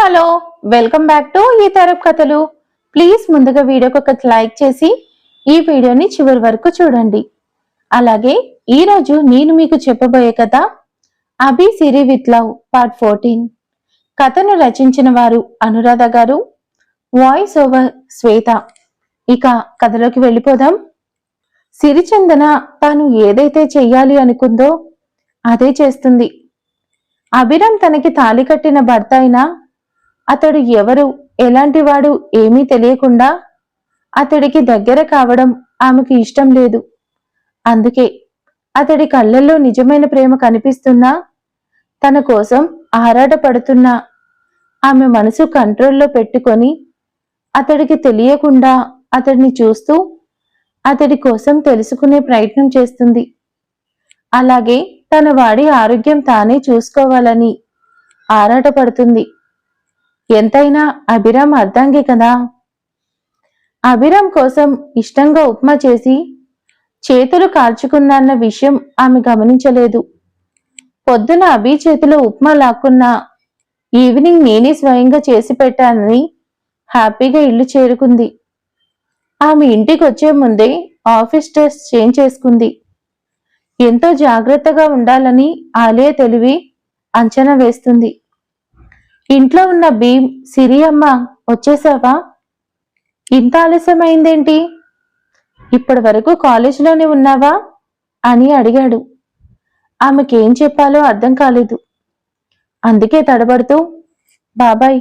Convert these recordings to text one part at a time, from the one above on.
Hello welcome back to ఈ తరపు కథలు. ప్లీజ్ ముందుగా వీడియోకి ఒక లైక్ చేసి ఈ వీడియోని చివరి వరకు చూడండి. అలాగే ఈ రోజు నేను మీకు చెప్పబోయే కథ Abhi Siri with love part fourteen. కథను రచించిన వారు అనురాధ గారు వాయిస్ ఓవర్ శ్వేత. ఇక కథలోకి వెళ్ళిపోదాం. సిరిచందన తాను ఏదైతే చెయ్యాలి అనుకుందో అదే చేస్తుంది. అభిరామ్ తనకి తాళి కట్టిన భర్త అయినా అతడు ఎవరు ఎలాంటి వాడు ఏమీ తెలియకుండా అతడికి దగ్గర కావడం ఆమెకు ఇష్టం లేదు. అందుకే అతడి కళ్ళల్లో నిజమైన ప్రేమ కనిపిస్తున్నా తన కోసం ఆరాటపడుతున్నా ఆమె మనసు కంట్రోల్లో పెట్టుకొని అతడికి తెలియకుండా అతడిని చూస్తూ అతడి కోసం తెలుసుకునే ప్రయత్నం చేస్తుంది. అలాగే తన వాడి ఆరోగ్యం తానే చూసుకోవాలని ఆరాటపడుతుంది. ఎంతైనా అభిరామ్ అర్థంకి కదా? అభిరామ్ కోసం ఇష్టంగా ఉప్మా చేసి చేతులు కాల్చుకున్నాన్న విషయం ఆమె గమనించలేదు. పొద్దున అభి చేతిలో ఉప్మా లాక్కున్నా ఈవినింగ్ నేనే స్వయంగా చేసి పెట్టానని హ్యాపీగా ఇల్లు చేరుకుంది. ఆమె ఇంటికి వచ్చే ముందే ఆఫీస్ డ్రెస్ చేంజ్ చేసుకుంది. ఎంతో జాగ్రత్తగా ఉండాలని ఆలయ తెలివి అంచనా వేస్తుంది. ఇంట్లో ఉన్న భీమ్ సిరి అమ్మ వచ్చేసావా? ఇంత ఆలస్యమైందేంటి? ఇప్పటి వరకు కాలేజీలోనే ఉన్నావా? అని అడిగాడు. ఆమెకేం చెప్పాలో అర్థం కాలేదు. అందుకే తడబడుతూ బాబాయ్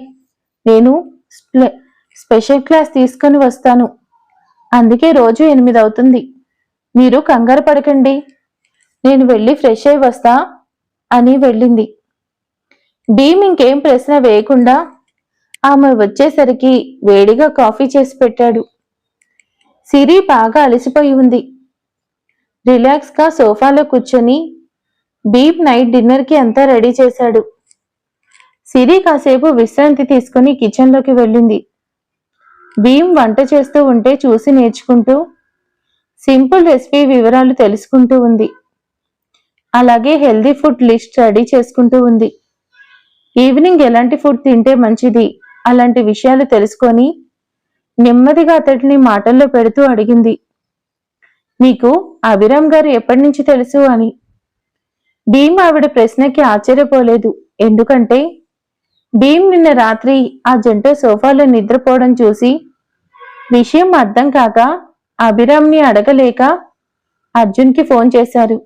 నేను స్పెషల్ క్లాస్ తీసుకొని వస్తాను. అందుకే రోజు ఎనిమిది అవుతుంది. మీరు కంగారు పడకండి. నేను వెళ్ళి ఫ్రెష్ అయి వస్తా అని వెళ్ళింది. భీమ్ ఇంకేం ప్రశ్న వేయకుండా ఆమె వచ్చేసరికి వేడిగా కాఫీ చేసి పెట్టాడు. సిరి బాగా అలసిపోయి ఉంది. రిలాక్స్గా సోఫాలో కూర్చొని భీమ్ నైట్ డిన్నర్కి అంతా రెడీ చేశాడు. సిరి కాసేపు విశ్రాంతి తీసుకుని కిచెన్లోకి వెళ్ళింది. భీమ్ వంట చేస్తూ ఉంటే చూసి నేర్చుకుంటూ సింపుల్ రెసిపీ వివరాలు తెలుసుకుంటూ ఉంది. అలాగే హెల్దీ ఫుడ్ లిస్ట్ రెడీ చేసుకుంటూ ఉంది. ఈవినింగ్ ఎలాంటి ఫుడ్ తింటే మంచిది? అలాంటి విషయాలు తెలుసుకొని నెమ్మదిగా అతడిని మాటల్లో పెడుతూ అడిగింది. నీకు అభిరామ్ గారు ఎప్పటి నుంచి తెలుసు అని. భీమ్ ఆవిడ ప్రశ్నకి ఆశ్చర్యపోలేదు. ఎందుకంటే భీమ్ నిన్న రాత్రి ఆ జంట సోఫాలో నిద్రపోవడం చూసి విషయం అర్థం కాక అభిరామ్ని అడగలేక అర్జున్కి ఫోన్ చేశారు.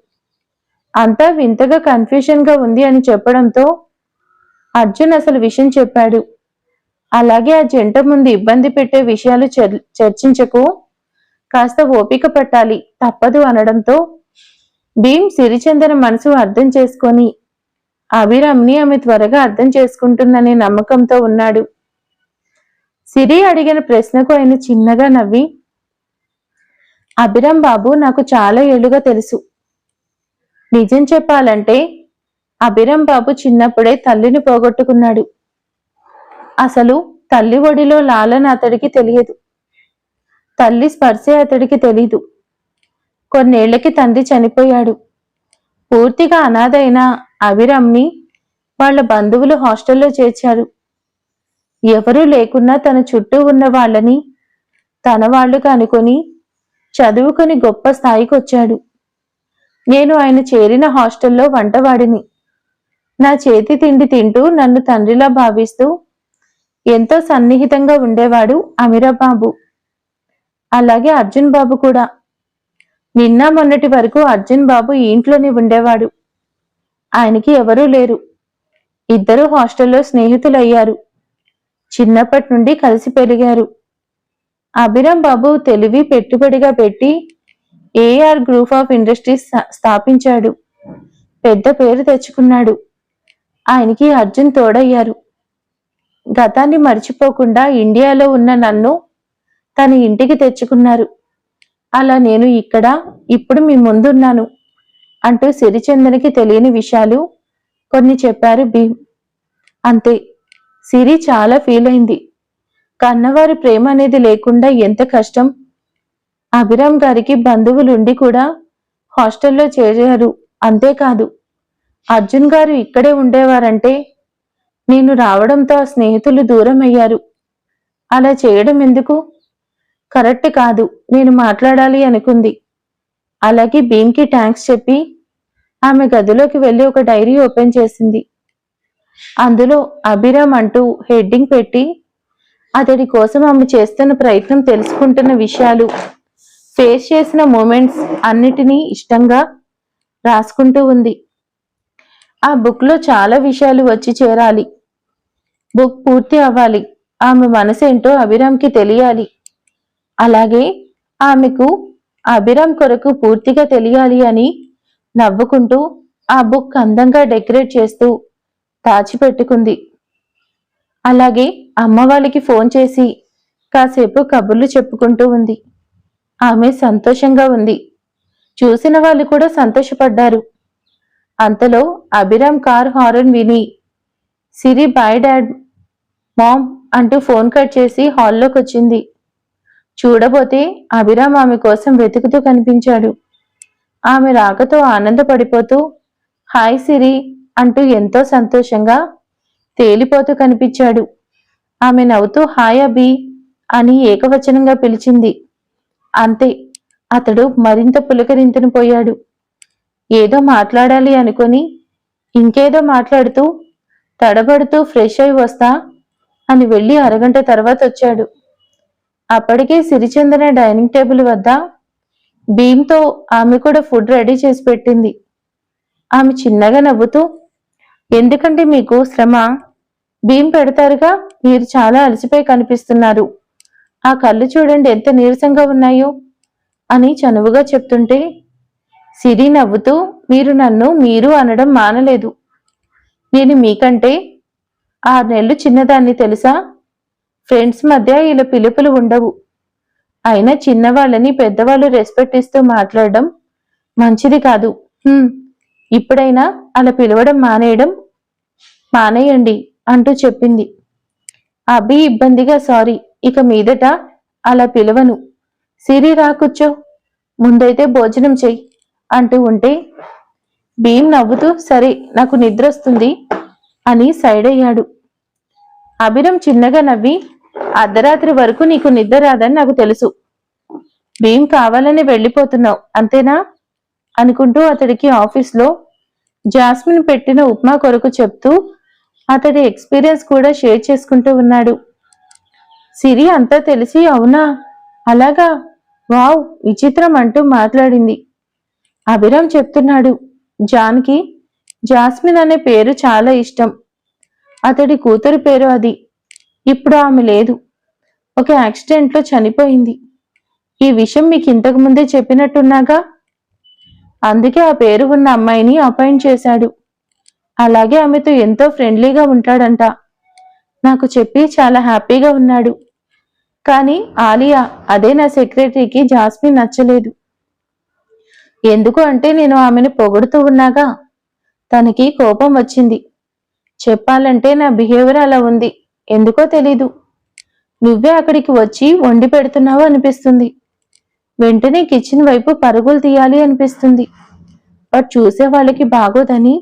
అంతా వింతగా కన్ఫ్యూషన్గా ఉంది అని చెప్పడంతో అర్జున్ అసలు విషయం చెప్పాడు. అలాగే ఆ జంట ముందు ఇబ్బంది పెట్టే విషయాలు చర్- చర్చించకు. కాస్త ఓపిక పట్టాలి. తప్పదు అనడంతో భీమ్ సిరిచందన మనసు అర్థం చేసుకొని అభిరామ్ని ఆమె త్వరగా అర్థం చేసుకుంటుందనే నమ్మకంతో ఉన్నాడు. సిరి అడిగిన ప్రశ్నకు ఆయన చిన్నగా నవ్వి అభిరామ్ బాబు నాకు చాలా ఏళ్ళుగా తెలుసు. నిజం చెప్పాలంటే అభిరం బాబు చిన్నప్పుడే తల్లిని పోగొట్టుకున్నాడు. అసలు తల్లి ఒడిలో లాలన అతడికి తెలియదు. తల్లి స్పర్శే అతడికి తెలీదు. కొన్నేళ్ళకి తండ్రి చనిపోయాడు. పూర్తిగా అనాథైన అభిరామ్ని వాళ్ళ బంధువులు హాస్టల్లో చేర్చారు. ఎవరూ లేకున్నా తన చుట్టూ ఉన్న వాళ్ళని తన వాళ్ళుగా అనుకొని చదువుకొని గొప్ప స్థాయికి వచ్చాడు నేను ఆయన చేరిన హాస్టల్లో వంటవాడిని. నా చేతి తిండి తింటూ నన్ను తండ్రిలా భావిస్తూ ఎంతో సన్నిహితంగా ఉండేవాడు అమీరాబాబు. అలాగే అర్జున్ బాబు కూడా. నిన్న మొన్నటి వరకు అర్జున్ బాబు ఇంట్లోనే ఉండేవాడు. ఆయనకి ఎవరూ లేరు. ఇద్దరూ హాస్టల్లో స్నేహితులయ్యారు. చిన్నప్పటి నుండి కలిసి పెరిగారు. అభిరామ్ బాబు తెలివి పెట్టుబడిగా పెట్టి ఏఆర్ గ్రూప్ ఆఫ్ ఇండస్ట్రీస్ స్థాపించాడు. పెద్ద పేరు తెచ్చుకున్నాడు. ఆయనకి అర్జున్ తోడయ్యారు. గతాన్ని మర్చిపోకుండా ఇండియాలో ఉన్న నన్ను తన ఇంటికి తెచ్చుకున్నారు. అలా నేను ఇక్కడ ఇప్పుడు మీ ముందున్నాను అంటూ సిరిచందనికి తెలియని విషయాలు కొన్ని చెప్పారు భీమ్. అంతే సిరి చాలా ఫీల్ అయింది. కన్నవారి ప్రేమ అనేది లేకుండా ఎంత కష్టం. అభిరామ్ గారికి బంధువులుండి కూడా హాస్టల్లో చేరారు అంతేకాదు అర్జున్ గారు ఇక్కడే ఉండేవారంటే నేను రావడంతో ఆ స్నేహితులు దూరం అయ్యారు అలా చేయడం ఎందుకు? కరెక్ట్ కాదు నేను మాట్లాడాలి అనుకుంది. అలాగే భీమ్కి థ్యాంక్స్ చెప్పి ఆమె గదిలోకి వెళ్ళి ఒక డైరీ ఓపెన్ చేసింది. అందులో అభిరామ్ అంటూ హెడ్డింగ్ పెట్టి అతడి కోసం ఆమె చేస్తున్న ప్రయత్నం తెలుసుకుంటున్న విషయాలు ఫేస్ చేసిన మూమెంట్స్ అన్నిటినీ ఇష్టంగా రాసుకుంటూ ఉంది. ఆ బుక్లో చాలా విషయాలు వచ్చి చేరాలి. బుక్ పూర్తి అవ్వాలి. ఆమె మనసేంటో అభిరామ్కి తెలియాలి. అలాగే ఆమెకు అభిరామ్ కొరకు పూర్తిగా తెలియాలి అని నవ్వుకుంటూ ఆ బుక్ అందంగా డెకరేట్ చేస్తూ దాచిపెట్టుకుంది. అలాగే అమ్మ వాళ్ళకి ఫోన్ చేసి కాసేపు కబుర్లు చెప్పుకుంటూ ఉంది. ఆమె సంతోషంగా ఉంది. చూసిన వాళ్ళు కూడా సంతోషపడ్డారు. అంతలో అభిరామ్ కార్ హారన్ విని సిరి బాయ్ డాడ్ మామ్ అంటూ ఫోన్ కట్ చేసి హాల్లోకి వచ్చింది. చూడబోతే అభిరామ్ ఆమె కోసం వెతుకుతూ కనిపించాడు. ఆమె రాకతో ఆనందపడిపోతూ హాయ్ సిరి అంటూ ఎంతో సంతోషంగా తేలిపోతూ కనిపించాడు. ఆమె నవ్వుతూ హాయ్ అభి అని ఏకవచనంగా పిలిచింది. అంతే అతడు మరింత పులకరింతను పోయాడు ఏదో మాట్లాడాలి అనుకొని ఇంకేదో మాట్లాడుతూ తడబడుతూ ఫ్రెష్ అయి వస్తా అని వెళ్ళి అరగంట తర్వాత వచ్చాడు. అప్పటికే సిరిచందన డైనింగ్ టేబుల్ వద్ద భీమ్తో ఆమె కూడా ఫుడ్ రెడీ చేసి పెట్టింది. ఆమె చిన్నగా నవ్వుతూ ఎందుకంటే మీకు శ్రమ? భీమ్ పెడతారుగా? మీరు చాలా అలసిపోయి కనిపిస్తున్నారు. ఆ కళ్ళు చూడండి ఎంత నీరసంగా ఉన్నాయో అని చనువుగా చెప్తుంటే సిరి నవ్వుతూ మీరు నన్ను మీరు అనడం మానలేదు. నేను మీకంటే ఆరు నెలలు చిన్నదాన్ని తెలుసా? ఫ్రెండ్స్ మధ్య ఇలా పిలుపులు ఉండవు. అయినా చిన్నవాళ్ళని పెద్దవాళ్ళు రెస్పెక్ట్ ఇస్తూ మాట్లాడడం మంచిది కాదు. ఇప్పుడైనా అలా పిలవడం మానేయడం మానేయండి అంటూ చెప్పింది. అభి ఇబ్బందిగా సారీ ఇక మీదట అలా పిలవను. సిరి రా కూర్చో. ముందైతే భోజనం చెయ్యి అంటూ ఉంటే భీమ్ నవ్వుతూ సరే నాకు నిద్ర వస్తుంది అని సైడ్ అయ్యాడు. అభిరం చిన్నగా నవ్వి అర్ధరాత్రి వరకు నీకు నిద్ర రాదని నాకు తెలుసు. భీమ్ కావాలని వెళ్ళిపోతున్నావు అంతేనా? అనుకుంటూ అతడికి ఆఫీస్లో జాస్మిన్ పెట్టిన ఉప్మా కొరకు చెప్తూ అతడి ఎక్స్పీరియన్స్ కూడా షేర్ చేసుకుంటూ ఉన్నాడు. సిరి అంతా తెలిసి అవునా? అలాగా? వావ్ విచిత్రం అంటూ మాట్లాడింది. అభిరామ్ చెప్తున్నాడు జాన్కి జాస్మిన్ అనే పేరు చాలా ఇష్టం. అతడి కూతురు పేరు అది. ఇప్పుడు ఆమె లేదు. ఒక యాక్సిడెంట్లో చనిపోయింది. ఈ విషయం మీకు ఇంతకు ముందే చెప్పినట్టున్నాగా? అందుకే ఆ పేరు ఉన్న అమ్మాయిని అపాయింట్ చేశాడు. అలాగే ఆమెతో ఎంతో ఫ్రెండ్లీగా ఉంటాడంట. నాకు చెప్పి చాలా హ్యాపీగా ఉన్నాడు. కానీ ఆలియా అదే నా సెక్రటరీకి జాస్మిన్ నచ్చలేదు. ఎందుకు అంటే నేను ఆమెను పొగుడుతూ ఉన్నాగా? తనకి కోపం వచ్చింది. చెప్పాలంటే నా బిహేవియర్ అలా ఉంది. ఎందుకో తెలీదు. నువ్వే అక్కడికి వచ్చి వండి పెడుతున్నావు అనిపిస్తుంది. వెంటనే కిచెన్ వైపు పరుగులు తీయాలి అనిపిస్తుంది. బట్ చూసే వాళ్ళకి బాగోదని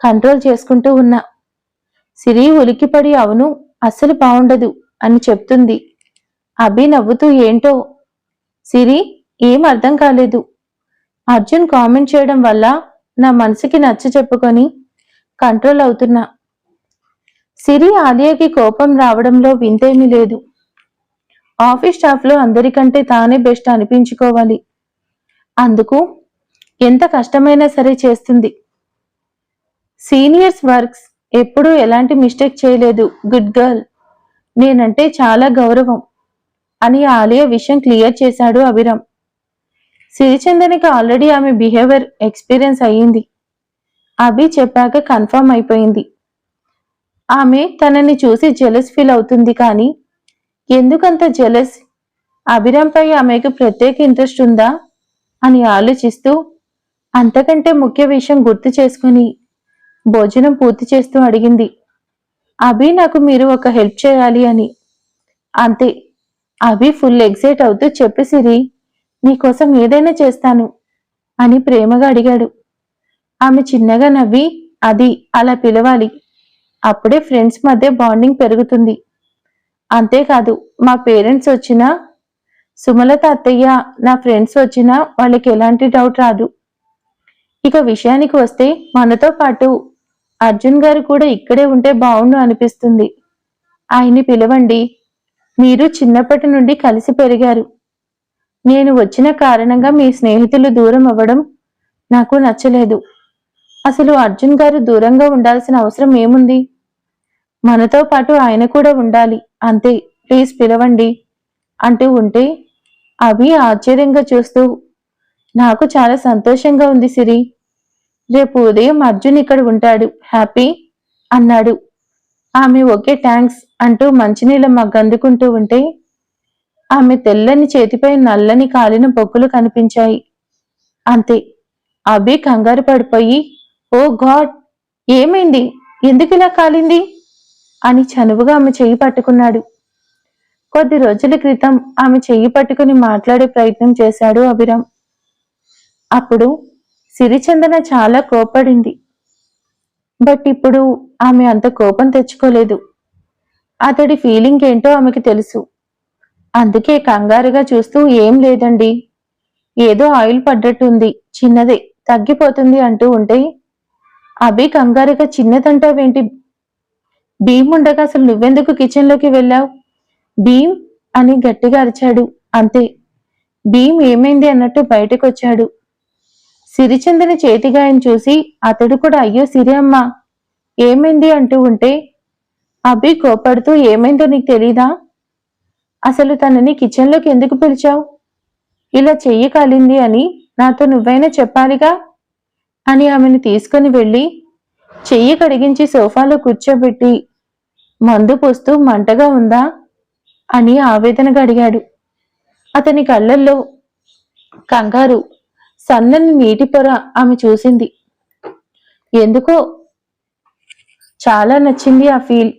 కంట్రోల్ చేసుకుంటూ ఉన్నా. సిరి ఉలికిపడి అవును అస్సలు బాగుండదు అని చెప్తుంది. అభి నవ్వుతూ ఏంటో? సిరి ఏం అర్థం కాలేదు. అర్జున్ కామెంట్ చేయడం వల్ల నా మనసుకి నచ్చ చెప్పుకొని కంట్రోల్ అవుతున్నా. సిరి ఆలియాకి కోపం రావడంలో వింతేమీ లేదు. ఆఫీస్ స్టాఫ్లో అందరికంటే తానే బెస్ట్ అనిపించుకోవాలి. అందుకు ఎంత కష్టమైనా సరే చేస్తుంది. సీనియర్స్ వర్క్స్ ఎప్పుడూ ఎలాంటి మిస్టేక్ చేయలేదు. Good girl. నేనంటే చాలా గౌరవం అని ఆలియా విషయం క్లియర్ చేశాడు అభిరామ్. సిరిచందనికి ఆల్రెడీ ఆమె బిహేవియర్ ఎక్స్పీరియన్స్ అయ్యింది. అభి చెప్పాక కన్ఫర్మ్ అయిపోయింది. ఆమె తనని చూసి జెలస్ ఫీల్ అవుతుంది కానీ ఎందుకంత జెలస్ అభిరాంపై ఆమెకు ప్రత్యేక ఇంట్రెస్ట్ ఉందా? అని ఆలోచిస్తూ అంతకంటే ముఖ్య విషయం గుర్తు చేసుకుని భోజనం పూర్తి చేస్తూ అడిగింది. అభి నాకు మీరు ఒక హెల్ప్ చేయాలి అని. అంతే. అభి ఫుల్ ఎగ్జైట్ అవుతూ చెప్పి సిరి. నీకోసం ఏదైనా చేస్తాను అని ప్రేమగా అడిగాడు. ఆమె చిన్నగా నవ్వి అది అలా పిలవాలి. అప్పుడే ఫ్రెండ్స్ మధ్య బాండింగ్ పెరుగుతుంది. అంతేకాదు మా పేరెంట్స్ వచ్చినా సుమలత అత్తయ్య నా ఫ్రెండ్స్ వచ్చినా వాళ్ళకి ఎలాంటి డౌట్ రాదు. ఇక విషయానికి వస్తే మనతో పాటు అర్జున్ గారు కూడా ఇక్కడే ఉంటే బాగుండు అనిపిస్తుంది. ఆయన్ని పిలవండి. మీరు చిన్నప్పటి నుండి కలిసి పెరిగారు. నేను వచ్చిన కారణంగా మీ స్నేహితులు దూరం అవ్వడం నాకు నచ్చలేదు. అసలు అర్జున్ గారు దూరంగా ఉండాల్సిన అవసరం ఏముంది? మనతో పాటు ఆయన కూడా ఉండాలి. అంతే ప్లీజ్ పిలవండి అంటూ ఉంటే అవి ఆశ్చర్యంగా చూస్తూ నాకు చాలా సంతోషంగా ఉంది సిరి. రేపు ఉదయం అర్జున్ ఇక్కడ ఉంటాడు హ్యాపీ? అన్నాడు. ఆమె ఓకే థ్యాంక్స్ అంటూ మంచినీళ్ళ మగ్గందుకుంటూ ఉంటే ఆమె తెల్లని చేతిపై నల్లని కాలిన బొగ్గులు కనిపించాయి. అంతే. అభి కంగారు పడిపోయి ఓ గాడ్! ఏమైంది? ఎందుకు ఇలా కాలింది? అని చనువుగా ఆమె చెయ్యి పట్టుకున్నాడు. కొద్ది రోజుల క్రితం ఆమె చెయ్యి పట్టుకుని మాట్లాడే ప్రయత్నం చేశాడు అభిరామ్. అప్పుడు సిరిచందన చాలా కోపడింది బట్ ఇప్పుడు ఆమె అంత కోపం తెచ్చుకోలేదు. అతడి ఫీలింగ్ ఏంటో ఆమెకి తెలుసు. అందుకే కంగారుగా చూస్తూ ఏం లేదండి. ఏదో ఆయిల్ పడ్డట్టుంది. చిన్నదే. తగ్గిపోతుంది అంటూ ఉంటే అభి కంగారుగా చిన్నదంటావేంటి? భీమ్ ఉండగా అసలు నువ్వెందుకు కిచెన్లోకి వెళ్ళావు? భీమ్ అని గట్టిగా అరిచాడు. అంతే. భీమ్ ఏమైంది అన్నట్టు బయటకొచ్చాడు. సిరిచందని చేతిగాయం చూసి అతడు కూడా అయ్యో సిరి అమ్మ. ఏమైంది? అంటూ ఉంటే అభి కోపడుతూ ఏమైందో నీకు తెలీదా? అసలు తనని కిచెన్లోకి ఎందుకు పిలిచావు? ఇలా చెయ్యి కాలింది అని నాతో నువ్వైనా చెప్పాలిగా? అని ఆమెను తీసుకుని వెళ్ళి చెయ్యి కడిగించి సోఫాలో కూర్చోబెట్టి మందు పోస్తూ మంటగా ఉందా? అని ఆవేదనగా అడిగాడు. అతని కళ్ళల్లో కంగారు సన్నని నీటి పొర ఆమె చూసింది. ఎందుకో? చాలా నచ్చింది ఆ ఫీల్.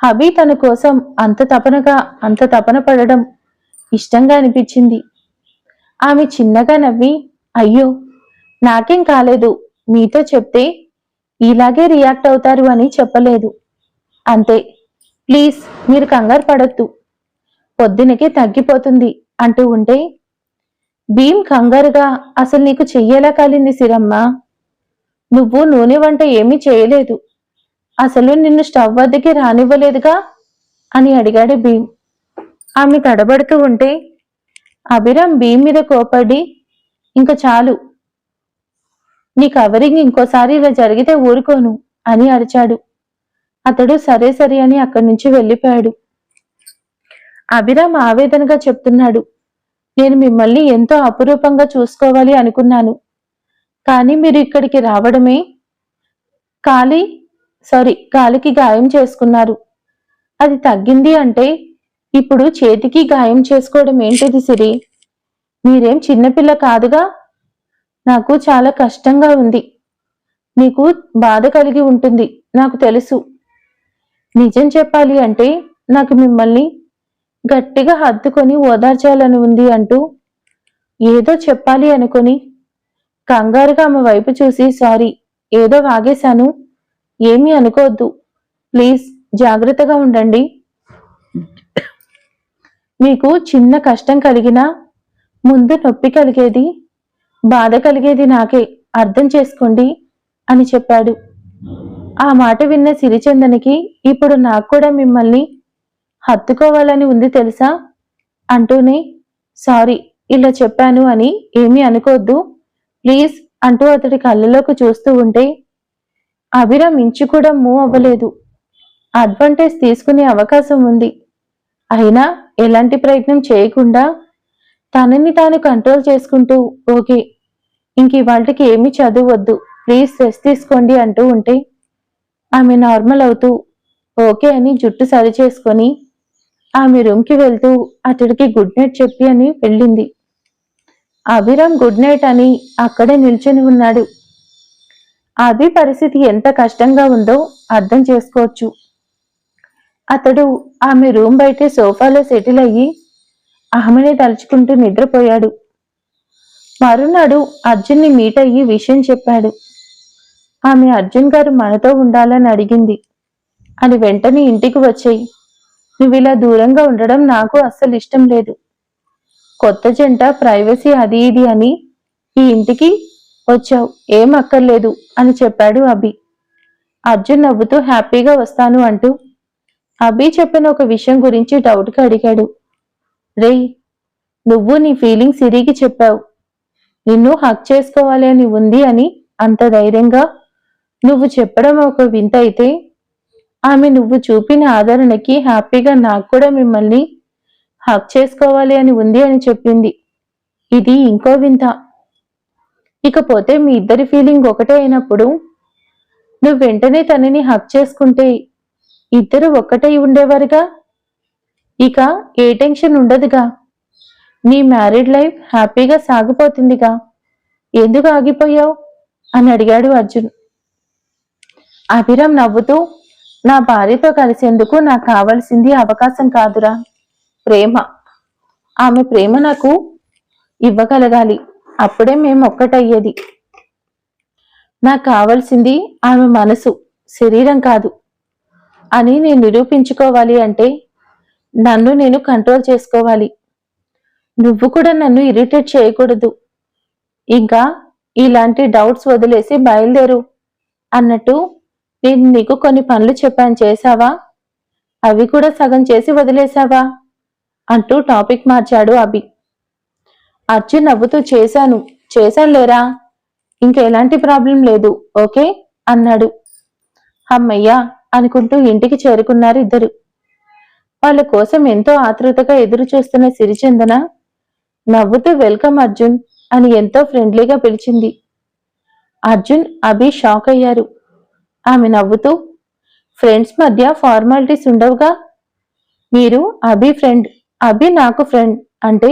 అభి తన కోసం అంత తపనగా అంత తపన పడడం ఇష్టంగా అనిపించింది. ఆమె చిన్నగా నవ్వి అయ్యో నాకేం కాలేదు. మీతో చెప్తే ఇలాగే రియాక్ట్ అవుతారు అని చెప్పలేదు. అంతే ప్లీజ్ మీరు కంగారు పడద్దు. పొద్దునకే తగ్గిపోతుంది అంటూ ఉంటే భీమ్ కంగారుగా అసలు నీకు చెయ్యేలా కాలింది సిరమ్మ? నువ్వు నూనె వంట ఏమీ చేయలేదు. అసలు నిన్ను స్టవ్ వద్దకి రానివ్వలేదుగా? అని అడిగాడు భీమ్. ఆమె తడబడుతూ ఉంటే అభిరామ్ భీమ్ మీద కోపడి ఇంక చాలు. నీ కవరింగ్ ఇంకోసారి ఇలా జరిగితే ఊరుకోను అని అరిచాడు. అతడు సరే సరే అని అక్కడి నుంచి వెళ్ళిపోయాడు. అభిరామ్ ఆవేదనగా చెప్తున్నాడు నేను మిమ్మల్ని ఎంతో అపురూపంగా చూసుకోవాలి అనుకున్నాను. కానీ మీరు ఇక్కడికి రావడమే ఖాళీ సారీ కాలికి గాయం చేసుకున్నారు. అది తగ్గింది అంటే ఇప్పుడు చేతికి గాయం చేసుకోవడం ఏంటిది సిరి? మీరేం చిన్నపిల్ల కాదుగా? నాకు చాలా కష్టంగా ఉంది. నీకు బాధ కలిగి ఉంటుంది నాకు తెలుసు. నిజం చెప్పాలి అంటే నాకు మిమ్మల్ని గట్టిగా హత్తుకొని ఓదార్చాలని ఉంది అంటూ ఏదో చెప్పాలి అనుకొని కంగారుగా ఆమె వైపు చూసి సారీ ఏదో వాగేశాను. ఏమీ అనుకోవద్దు. ప్లీజ్ జాగ్రత్తగా ఉండండి. మీకు చిన్న కష్టం కలిగినా ముందు నొప్పి కలిగేది బాధ కలిగేది నాకే అర్థం చేసుకోండి అని చెప్పాడు. ఆ మాట విన్న సిరిచందనికి ఇప్పుడు నాకు కూడా మిమ్మల్ని హత్తుకోవాలని ఉంది తెలుసా? అంటూనే సారీ ఇలా చెప్పాను అని ఏమీ అనుకోవద్దు. ప్లీజ్ అంటూ అతడి కళ్ళలోకి చూస్తూ ఉంటే అభిరామ్ ఇంచు కూడా మూవ్ అవ్వలేదు. అడ్వాంటేజ్ తీసుకునే అవకాశం ఉంది. అయినా ఎలాంటి ప్రయత్నం చేయకుండా తనని తాను కంట్రోల్ చేసుకుంటూ ఓకే ఇంక ఇవాళకి ఏమీ చదవద్దు ప్లీజ్ రెస్ట్ తీసుకోండి అంటూ ఉంటే ఆమె నార్మల్ అవుతూ ఓకే అని జుట్టు సరి చేసుకొని ఆమె రూమ్కి వెళ్తూ అతడికి గుడ్ నైట్ చెప్పి అని వెళ్ళింది. అభిరామ్ గుడ్ నైట్ అని అక్కడే నిల్చొని ఉన్నాడు. అభి పరిస్థితి ఎంత కష్టంగా ఉందో అర్థం చేసుకోవచ్చు. అతడు ఆమె రూమ్ బయటే సోఫాలో సెటిల్ అయ్యి ఆమెనే తలుచుకుంటూ నిద్రపోయాడు. మరునాడు అర్జున్ని మీట్ అయ్యి విషయం చెప్పాడు. ఆమె అర్జున్ గారు మనతో ఉండాలని అడిగింది. అని వెంటనే ఇంటికి వచ్చాయి. నువ్వు ఇలా దూరంగా ఉండడం నాకు అస్సలు ఇష్టం లేదు. కొత్త జంట ప్రైవసీ అది ఇది అని ఈ ఇంటికి వచ్చావు ఏం అక్కర్లేదు అని చెప్పాడు అభి. అర్జున్ నవ్వుతూ హ్యాపీగా వస్తాను అంటూ అభి చెప్పిన ఒక విషయం గురించి డౌట్గా అడిగాడు. రేయ్ నువ్వు నీ ఫీలింగ్ సిరికి చెప్పావు. నిన్ను హక్ చేసుకోవాలి అని ఉంది అని అంత ధైర్యంగా నువ్వు చెప్పడం ఒక వింత అయితే ఆమె నువ్వు చూపిన ఆదరణకి హ్యాపీగా నాకు కూడా మిమ్మల్ని హక్ చేసుకోవాలి అని ఉంది అని చెప్పింది. ఇది ఇంకో వింత. ఇకపోతే మీ ఇద్దరి ఫీలింగ్ ఒకటే అయినప్పుడు నువ్వు వెంటనే తనని హక్ చేసుకుంటే ఇద్దరు ఒక్కటై ఉండేవారుగా? ఇక ఏ టెన్షన్ ఉండదుగా? నీ మ్యారీడ్ లైఫ్ హ్యాపీగా సాగిపోతుందిగా? ఎందుకు ఆగిపోయావు? అని అడిగాడు అర్జున్. అభిరామ్ నవ్వుతూ నా భార్యతో కలిసేందుకు నాకు కావలసింది అవకాశం కాదురా. ప్రేమ. ఆమె ప్రేమ నాకు ఇవ్వగలగాలి. అప్పుడే మేము ఒక్కటయ్యేది నాకు కావలసింది ఆమె మనసు శరీరం కాదు. అని నేను నిరూపించుకోవాలి అంటే నన్ను నేను కంట్రోల్ చేసుకోవాలి. నువ్వు కూడా నన్ను ఇరిటేట్ చేయకూడదు. ఇంకా ఇలాంటి డౌట్స్ వదిలేసి బయలుదేరు అన్నట్టు నేను నీకు కొన్ని పనులు చెప్పాను చేశావా? అవి కూడా సగం చేసి వదిలేశావా? అంటూ టాపిక్ మార్చాడు అభి. అర్జున్ నవ్వుతూ చేశాను. చేశాను లేరా? ఇంకా ఎలాంటి ప్రాబ్లం లేదు ఓకే? అన్నాడు. అమ్మయ్యా అనుకుంటూ ఇంటికి చేరుకున్నారు ఇద్దరు. వాళ్ళ కోసం ఎంతో ఆతృతగా ఎదురు చూస్తున్న సిరిచందన నవ్వుతూ వెల్కమ్ అర్జున్ అని ఎంతో ఫ్రెండ్లీగా పిలిచింది. అర్జున్ అభి షాక్ అయ్యారు. ఆమె నవ్వుతూ ఫ్రెండ్స్ మధ్య ఫార్మాలిటీస్ ఉండవుగా? మీరు అభి ఫ్రెండ్ అభి నాకు ఫ్రెండ్ అంటే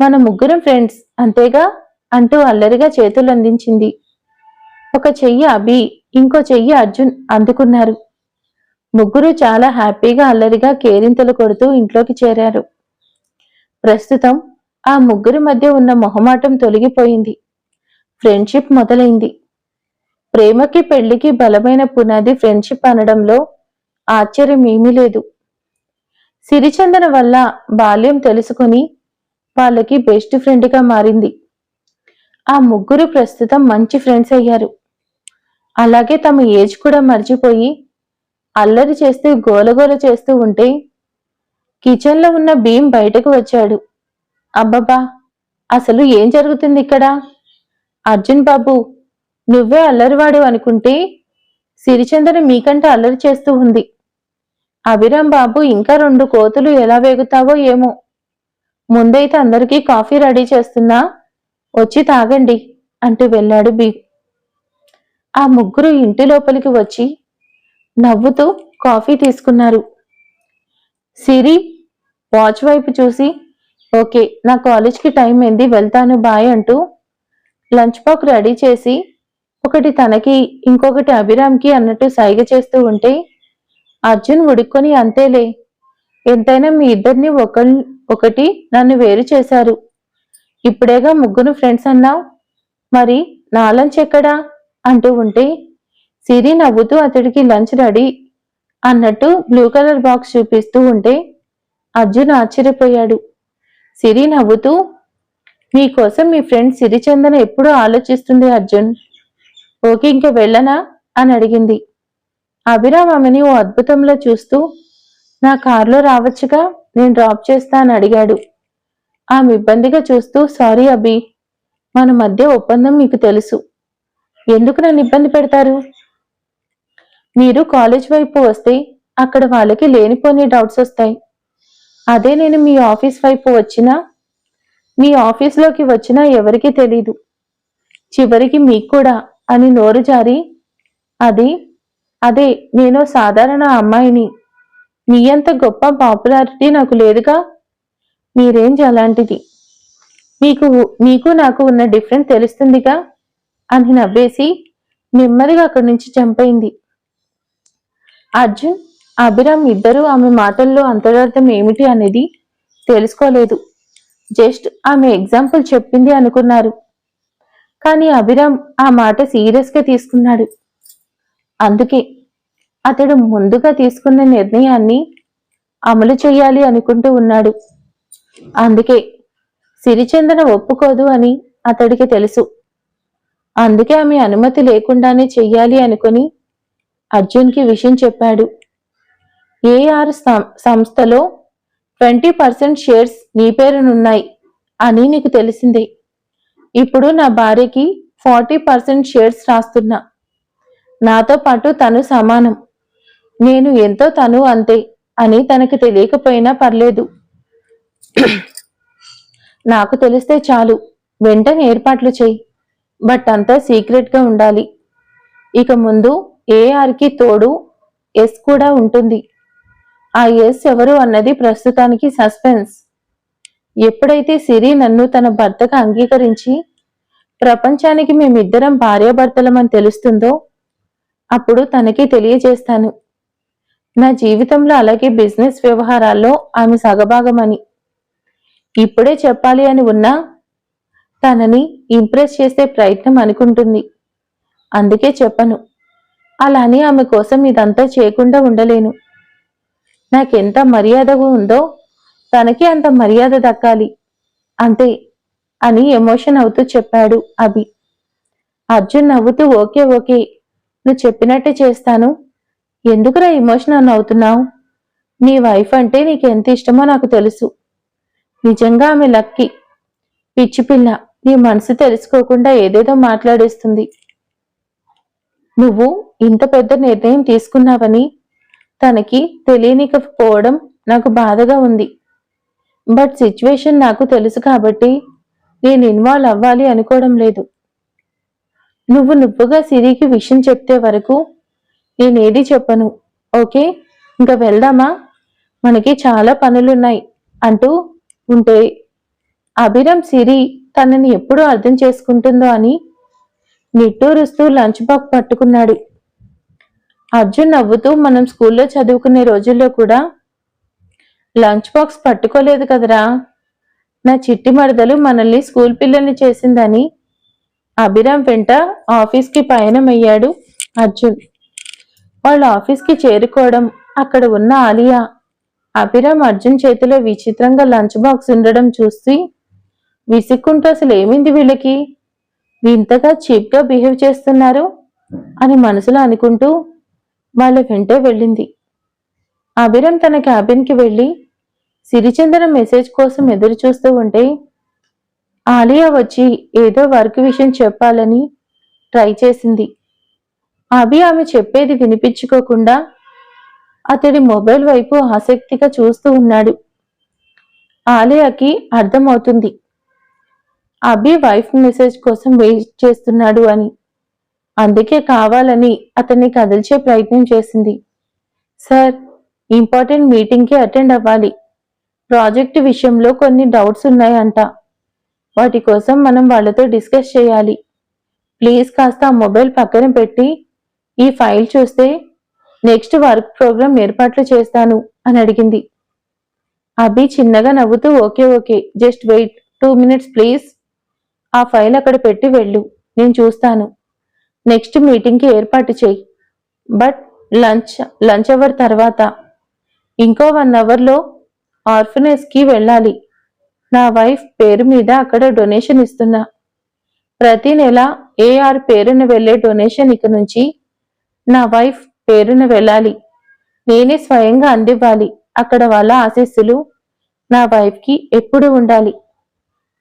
మన ముగ్గురం ఫ్రెండ్స్ అంతేగా? అంటూ అల్లరిగా చేతులు అందించింది ఒక చెయ్యి అభి ఇంకో చెయ్యి అర్జున్ అందుకున్నారు. ముగ్గురు చాలా హ్యాపీగా అల్లరిగా కేరింతలు కొడుతూ ఇంట్లోకి చేరారు. ప్రస్తుతం ఆ ముగ్గురి మధ్య ఉన్న మొహమాటం తొలగిపోయింది. ఫ్రెండ్షిప్ మొదలైంది. ప్రేమకి పెళ్ళికి బలమైన పునాది ఫ్రెండ్షిప్ అనడంలో ఆశ్చర్యం ఏమీ లేదు. సిరిచందన వల్ల బాల్యం తెలుసుకుని వాళ్ళకి బెస్ట్ ఫ్రెండ్గా మారింది. ఆ ముగ్గురు ప్రస్తుతం మంచి ఫ్రెండ్స్ అయ్యారు. అలాగే తమ ఏజ్ కూడా మర్చిపోయి అల్లరి చేస్తూ గోలగోల చేస్తూ ఉంటే కిచెన్లో ఉన్న భీమ్ బయటకు వచ్చాడు. అబ్బబ్బా అసలు ఏం జరుగుతుంది ఇక్కడ? అర్జున్ బాబు నువ్వే అల్లరివాడు అనుకుంటే సిరిచందన మీకంటే అల్లరి చేస్తూ ఉంది. అభిరామ్ బాబు ఇంకా రెండు కోతులు ఎలా వేగుతావో ఏమో. ముందైతే అందరికీ కాఫీ రెడీ చేస్తున్నా. వచ్చి తాగండి అంటూ వెళ్ళాడు బి. ఆ ముగ్గురు ఇంటి లోపలికి వచ్చి నవ్వుతూ కాఫీ తీసుకున్నారు. సిరి వాచ్ వైపు చూసి ఓకే నా కాలేజ్కి టైం అయింది వెళ్తాను బాయ్ అంటూ లంచ్ బాక్ రెడీ చేసి ఒకటి తనకి ఇంకొకటి అభిరామ్కి అన్నట్టు సైగ చేస్తూ ఉంటే అర్జున్ ఉడుక్కొని అంతేలే ఎంతైనా మీ ఇద్దరిని ఒకళ్ళు ఒకటి నన్ను వేరు చేశారు. ఇప్పుడేగా ముగ్గురు ఫ్రెండ్స్ అన్నావు? మరి నా లంచ్ ఎక్కడా? అంటూ ఉంటే సిరి నవ్వుతూ అతడికి లంచ్ రెడీ అన్నట్టు బ్లూ కలర్ బాక్స్ చూపిస్తూ ఉంటే అర్జున్ ఆశ్చర్యపోయాడు. సిరి నవ్వుతూ మీకోసం మీ ఫ్రెండ్ సిరిచందన ఎప్పుడూ ఆలోచిస్తుంది అర్జున్. ఓకే ఇంక వెళ్ళనా? అని అడిగింది. అభిరామ్ ఆమెని ఓ అద్భుతంలో చూస్తూ నా కారులో రావచ్చుగా? నేను డ్రాప్ చేస్తాను అడిగాడు. ఆమె ఇబ్బందిగా చూస్తూ సారీ అభి మన మధ్య ఒప్పందం మీకు తెలుసు. ఎందుకు నన్ను ఇబ్బంది పెడతారు? మీరు కాలేజ్ వైపు వస్తే అక్కడ వాళ్ళకి లేనిపోని డౌట్స్ వస్తాయి. అదే నేను మీ ఆఫీస్ వైపు వచ్చినా మీ ఆఫీస్లోకి వచ్చినా ఎవరికీ తెలీదు. చివరికి మీకు కూడా అని నోరు జారి అది అదే నేను సాధారణ అమ్మాయిని. మీ అంత గొప్ప పాపులారిటీ నాకు లేదుగా? మీరేంజ్ అలాంటిది మీకు మీకు నాకు ఉన్న డిఫరెన్స్ తెలుస్తుందిగా? అని నవ్వేసి నెమ్మదిగా అక్కడి నుంచి చంపైంది అర్జున్ అభిరామ్ ఇద్దరూ ఆమె మాటల్లో అంతరార్థం ఏమిటి అనేది తెలుసుకోలేదు. జస్ట్ ఆమె ఎగ్జాంపుల్ చెప్పింది అనుకున్నారు. కానీ అభిరామ్ ఆ మాట సీరియస్గా తీసుకున్నాడు. అందుకే అతడు ముందుగా తీసుకున్న నిర్ణయాన్ని అమలు చేయాలి అనుకుంటూ ఉన్నాడు. అందుకే సిరిచందన ఒప్పుకోదు అని అతడికి తెలుసు. అందుకే ఆమె అనుమతి లేకుండానే చెయ్యాలి అనుకుని అర్జున్కి విషయం చెప్పాడు. ఏఆర్ సం- సంస్థలో ట్వంటీ పర్సెంట్ షేర్స్ నీ పేరునున్నాయి అని నీకు తెలిసిందే. ఇప్పుడు నా భార్యకి ఫార్టీ పర్సెంట్ షేర్స్ రాస్తున్నా. నాతో పాటు తను సమానం. నేను ఎంతో తను అంతే అని తనకి తెలియకపోయినా పర్లేదు. నాకు తెలిస్తే చాలు వెంటనే ఏర్పాట్లు చెయ్యి బట్ అంతా సీక్రెట్గా ఉండాలి. ఇక ముందు ఏఆర్కి తోడు ఎస్ కూడా ఉంటుంది. ఆ ఎస్ ఎవరు అన్నది ప్రస్తుతానికి సస్పెన్స్. ఎప్పుడైతే సిరి నన్ను తన భర్తగా అంగీకరించి ప్రపంచానికి మేమిద్దరం భార్యాభర్తలమని తెలుస్తుందో అప్పుడు తనకి తెలియజేస్తాను. నా జీవితంలో అలాగే బిజినెస్ వ్యవహారాల్లో ఆమె సగభాగమని. ఇప్పుడే చెప్పాలి అని ఉన్నా తనని ఇంప్రెస్ చేసే ప్రయత్నం అనుకుంటుంది. అందుకే చెప్పను. అలానే ఆమె కోసం ఇదంతా చేయకుండా ఉండలేను. నాకెంత మర్యాద ఉందో తనకి అంత మర్యాద దక్కాలి. అంతే అని ఎమోషన్ అవుతూ చెప్పాడు అభి. అర్జున్ నవ్వుతూ ఓకే ఓకే నువ్వు చెప్పినట్టే చేస్తాను. ఎందుకురా ఇమోషనల్ అవుతున్నావు? నీ వైఫ్ అంటే నీకు ఎంత ఇష్టమో నాకు తెలుసు. నిజంగా ఆమె లక్కీ. పిచ్చి పిల్ల. నీ మనసు తెలుసుకోకుండా ఏదేదో మాట్లాడేస్తుంది. నువ్వు ఇంత పెద్ద నిర్ణయం తీసుకున్నావని తనకి తెలియనికపోవడం నాకు బాధగా ఉంది. బట్ సిచ్యువేషన్ నాకు తెలుసు కాబట్టి నేను ఇన్వాల్వ్ అవ్వాలి అనుకోవడం లేదు. నువ్వు నువ్వుగా సిరికి విషయం చెప్తే వరకు నేనేది చెప్పను. ఓకే? ఇంకా వెళ్దామా? మనకి చాలా పనులున్నాయి అంటూ ఉంటే అభిరామ్ సిరి తనని ఎప్పుడు అర్థం చేసుకుంటుందో అని నిట్టూరుస్తూ లంచ్ బాక్స్ పట్టుకున్నాడు. అర్జున్ నవ్వుతూ మనం స్కూల్లో చదువుకునే రోజుల్లో కూడా లంచ్ బాక్స్ పట్టుకోలేదు కదరా? నా చిట్టి మరదలు మనల్ని స్కూల్ పిల్లల్ని చేసిందని అభిరామ్ వెంట ఆఫీస్కి పయనమయ్యాడు అర్జున్. వాళ్ళ ఆఫీస్కి చేరుకోవడం అక్కడ ఉన్న ఆలియా అభిరామ్ అర్జున్ చేతిలో విచిత్రంగా లంచ్ బాక్స్ ఉండడం చూసి విసుక్కుంటూ అసలు ఏమింది వీళ్ళకి? వింతగా చీప్గా బిహేవ్ చేస్తున్నారు? అని మనసులో అనుకుంటూ వాళ్ళ వెంటే వెళ్ళింది. అభిరామ్ తన క్యాబిన్కి వెళ్ళి సిరిచందన మెసేజ్ కోసం ఎదురు చూస్తూ ఉంటే ఆలియా వచ్చి ఏదో వర్క్ విషయం చెప్పాలని ట్రై చేసింది. అభి ఆమె చెప్పేది వినిపించుకోకుండా అతడి మొబైల్ వైపు ఆసక్తిగా చూస్తూ ఉన్నాడు. ఆలయాకి అర్థమవుతుంది. అభి వైఫ్ మెసేజ్ కోసం వెయిట్ చేస్తున్నాడు అని. అందుకే కావాలని అతన్ని కదిల్చే ప్రయత్నం చేసింది. సార్ ఇంపార్టెంట్ మీటింగ్కి అటెండ్ అవ్వాలి. ప్రాజెక్ట్ విషయంలో కొన్ని డౌట్స్ ఉన్నాయంట. వాటి కోసం మనం వాళ్ళతో డిస్కస్ చేయాలి. ప్లీజ్ కాస్త ఆ మొబైల్ పక్కన పెట్టి ఈ ఫైల్ చూస్తే నెక్స్ట్ వర్క్ ప్రోగ్రామ్ ఏర్పాట్లు చేస్తాను అని అడిగింది. అభి చిన్నగా నవ్వుతూ okay okay just wait two minutes please. ఆ ఫైల్ అక్కడ పెట్టి వెళ్ళు నేను చూస్తాను. నెక్స్ట్ మీటింగ్కి ఏర్పాటు చేయి. బట్ లంచ్ లంచ్ అవర్ తర్వాత. ఇంకో వన్ అవర్లో ఆర్ఫనేజ్కి వెళ్ళాలి. నా వైఫ్ పేరు మీద అక్కడ డొనేషన్ ఇస్తున్నా. ప్రతి నెల ఏఆర్ పేరున వెళ్ళే డొనేషన్ ఇక నుంచి నా వైఫ్ పేరున వెళ్ళాలి. నేనే స్వయంగా అందివ్వాలి. అక్కడ వాళ్ళ ఆశీస్సులు నా వైఫ్కి ఎప్పుడు ఉండాలి.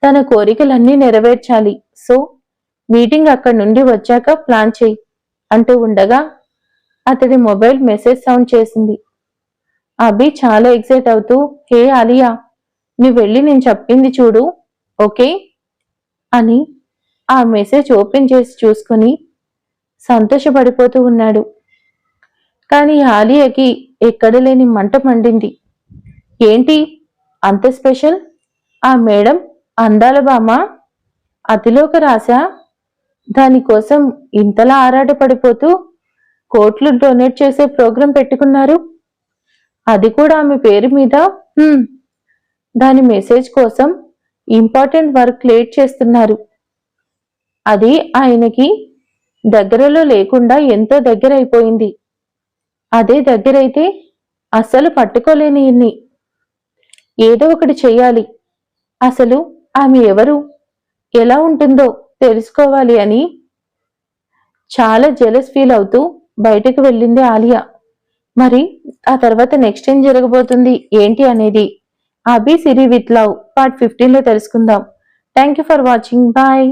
తన కోరికలన్నీ నెరవేర్చాలి. సో మీటింగ్ అక్కడి నుండి వచ్చాక ప్లాన్ చేయి అంటూ ఉండగా అతడి మొబైల్ మెసేజ్ సౌండ్ చేసింది. అభి చాలా ఎక్సైట్ అవుతూ హే ఆలియా నువ్వు వెళ్ళి నేను చెప్పింది చూడు ఓకే? అని ఆ మెసేజ్ ఓపెన్ చేసి చూసుకుని సంతోషపడిపోతూ ఉన్నాడు. కానీ ఆలియాకి ఎక్కడ లేని మంట మండింది. ఏంటి? అంత స్పెషల్? ఆ మేడం అందాల బామ అతిలోక రాశ? దానికోసం ఇంతలా ఆరాటపడిపోతూ కోట్లు డొనేట్ చేసే ప్రోగ్రాం పెట్టుకున్నారు. అది కూడా ఆమె పేరు మీద? దాని మెసేజ్ కోసం ఇంపార్టెంట్ వర్క్ లేట్ చేస్తున్నారు. అది ఆయనకి దగ్గరలో లేకుండా ఎంతో దగ్గర అయిపోయింది అదే దగ్గరైతే అస్సలు పట్టుకోలేని ఇన్ని. ఏదో ఒకటి చెయ్యాలి. అసలు ఆమె ఎవరు? ఎలా ఉంటుందో తెలుసుకోవాలి అని చాలా జెలస్ ఫీల్ అవుతూ బయటకు వెళ్ళింది ఆలియా. మరి ఆ తర్వాత నెక్స్ట్ ఏం జరగబోతుంది? ఏంటి అనేది? Abhi Siri with love part ఫిఫ్టీన్లో తెలుసుకుందాం. Thank you for watching bye